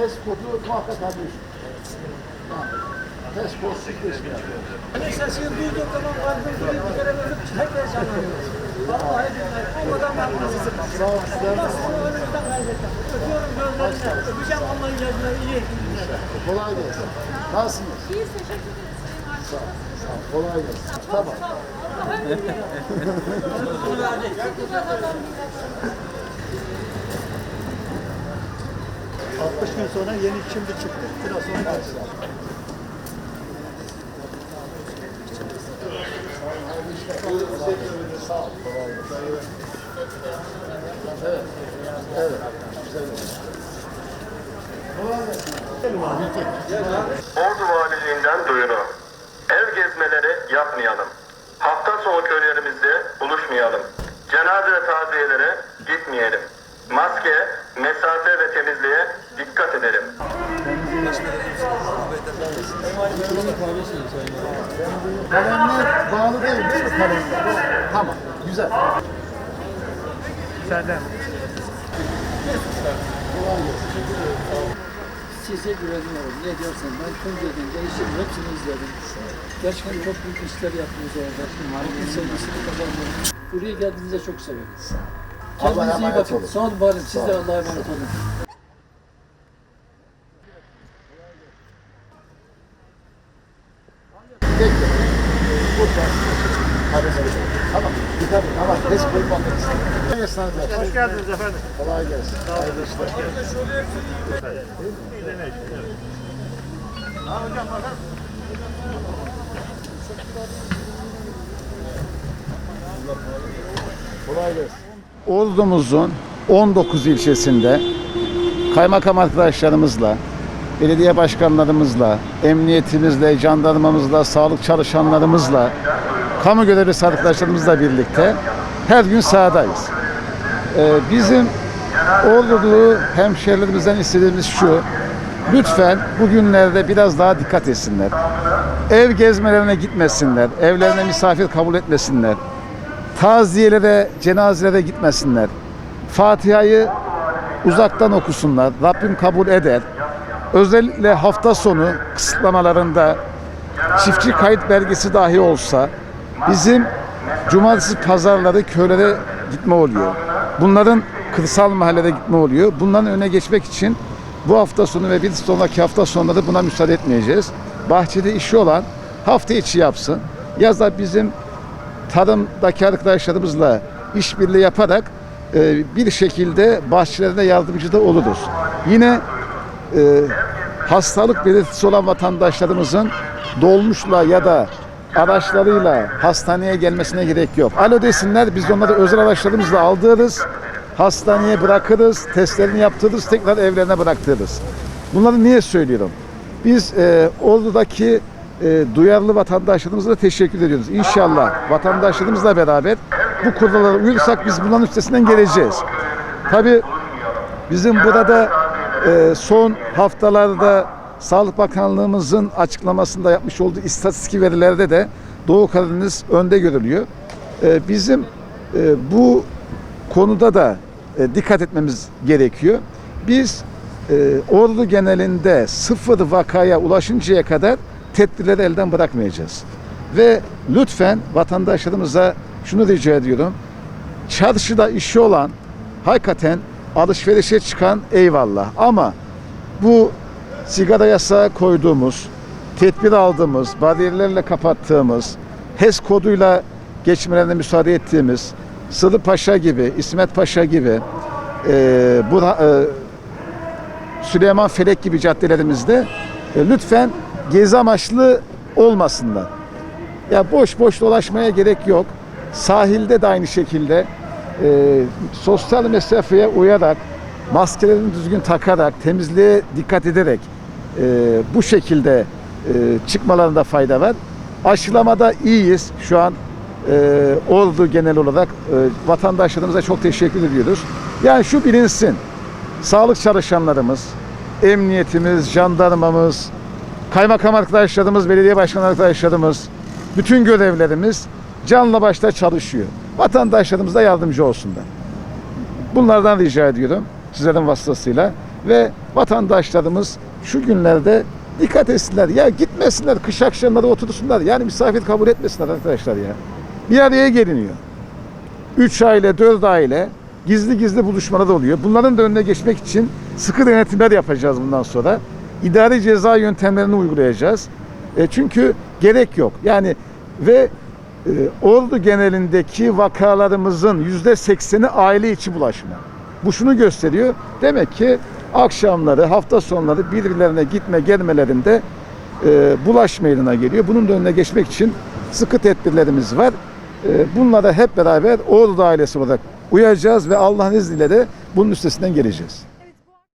test kodu muhakkak alıyorsun. Tamam. Test kod sıfır Hani sesini duyduğum zaman kalbim duruyor, bir kere ölüp tekrar canlanıyor. Vallahi billahi olmadan bunu sıkıntı. Sağ ol, sizler Allah nasılsınız? seni önümüzden kaybettim. Öpüyorum gözlerinden. Öpeceğim Allah'ın gözleri iyi. Kolay gelsin. Nasılsınız? İyiyiz, teşekkür ederiz. Sayın Sağ ol. Sağ ol. Kolay gelsin. Tamam. Sağ ol. Allah 60 gün sonra yeni şimdi çıktı. Biraz sonra başlar. Sağ gelsin. Evet. Gelsin. Ordu Valiliğinden duyuru. Ev gezmeleri yapmayalım. Hafta sonu köylerimizde buluşmayalım. Cenaze taziyelere gitmeyelim. Maske, mesafe ve temizliğe dikkat edelim. Kalemler bağlı değil mi kalemler? Tamam. Güzel. Gelsin. Size güveniyorum. Ne diyorsan ben tüm dedim. Değişim hepsini izledim. Gerçekten çok büyük işler yaptınız orada. Halkın sevgisini kazandınız. Buraya geldiğinizde çok severiz. Kendinize iyi bakın. olun. Sağ olun varım. Siz Sağ de olun. Allah'a emanet olun. Hadi. Tamam. Et. Tamam. Test koymak istedim. Hoş geldiniz efendim. Kolay gelsin. Hayırlı işler. Ha hocam bakın. Kolay gelsin. Ordumuzun 19 ilçesinde kaymakam arkadaşlarımızla, belediye başkanlarımızla, emniyetimizle, jandarmamızla, sağlık çalışanlarımızla, kamu görevlisi arkadaşlarımızla birlikte her gün sahadayız. Ee, bizim Ordulu hemşehrilerimizden istediğimiz şu, lütfen bugünlerde biraz daha dikkat etsinler. Ev gezmelerine gitmesinler, evlerine misafir kabul etmesinler taziyelere, cenazelere gitmesinler. Fatiha'yı uzaktan okusunlar. Rabbim kabul eder. Özellikle hafta sonu kısıtlamalarında çiftçi kayıt belgesi dahi olsa bizim cumartesi pazarları köylere gitme oluyor. Bunların kırsal mahallede gitme oluyor. Bunların öne geçmek için bu hafta sonu ve bir sonraki hafta sonları buna müsaade etmeyeceğiz. Bahçede işi olan hafta içi yapsın. Yazda bizim tarımdaki arkadaşlarımızla işbirliği yaparak e, bir şekilde bahçelerine yardımcı da oluruz. Yine e, hastalık belirtisi olan vatandaşlarımızın dolmuşla ya da araçlarıyla hastaneye gelmesine gerek yok. Alo desinler biz onları özel araçlarımızla aldırırız. Hastaneye bırakırız, testlerini yaptırırız, tekrar evlerine bıraktırırız. Bunları niye söylüyorum? Biz e, Ordu'daki e, duyarlı vatandaşlarımıza da teşekkür ediyoruz. İnşallah vatandaşlarımızla beraber bu kurallara uyursak biz bunların üstesinden geleceğiz. Tabii bizim burada e, son haftalarda Sağlık Bakanlığımızın açıklamasında yapmış olduğu istatistik verilerde de Doğu Karadeniz önde görülüyor. E, bizim e, bu konuda da e, dikkat etmemiz gerekiyor. Biz e, Ordu genelinde sıfır vakaya ulaşıncaya kadar tedbirleri elden bırakmayacağız. Ve lütfen vatandaşlarımıza şunu rica ediyorum. Çarşıda işi olan hakikaten alışverişe çıkan eyvallah ama bu sigara yasağı koyduğumuz, tedbir aldığımız, bariyerlerle kapattığımız, HES koduyla geçmelerine müsaade ettiğimiz Sılı Paşa gibi, İsmet Paşa gibi, e, bu, e, Süleyman Felek gibi caddelerimizde e, lütfen gezi amaçlı olmasınlar. Ya boş boş dolaşmaya gerek yok. Sahilde de aynı şekilde e, sosyal mesafeye uyarak, maskelerini düzgün takarak, temizliğe dikkat ederek e, bu şekilde e, çıkmalarında fayda var. Aşılamada iyiyiz. Şu an e, Ordu genel olarak e, vatandaşlarımıza çok teşekkür ediyoruz. Yani şu bilinsin, sağlık çalışanlarımız, emniyetimiz, jandarmamız, kaymakam arkadaşlarımız, belediye başkan arkadaşlarımız, bütün görevlerimiz canla başla çalışıyor. Vatandaşlarımız da yardımcı olsunlar. Bunlardan rica ediyorum sizlerin vasıtasıyla. Ve vatandaşlarımız şu günlerde dikkat etsinler. Ya gitmesinler kış akşamları otursunlar. Yani misafir kabul etmesinler arkadaşlar ya. Bir araya geliniyor. 3 aile, 4 aile gizli gizli buluşmalar oluyor. Bunların da önüne geçmek için sıkı denetimler yapacağız bundan sonra. İdari ceza yöntemlerini uygulayacağız. E, çünkü gerek yok. Yani ve e, Ordu genelindeki vakalarımızın yüzde sekseni aile içi bulaşma. Bu şunu gösteriyor. Demek ki akşamları, hafta sonları birbirlerine gitme gelmelerinde e, bulaş meydana geliyor. Bunun da önüne geçmek için sıkı tedbirlerimiz var. E, bunlara hep beraber Ordu ailesi olarak uyacağız ve Allah'ın izniyle de bunun üstesinden geleceğiz.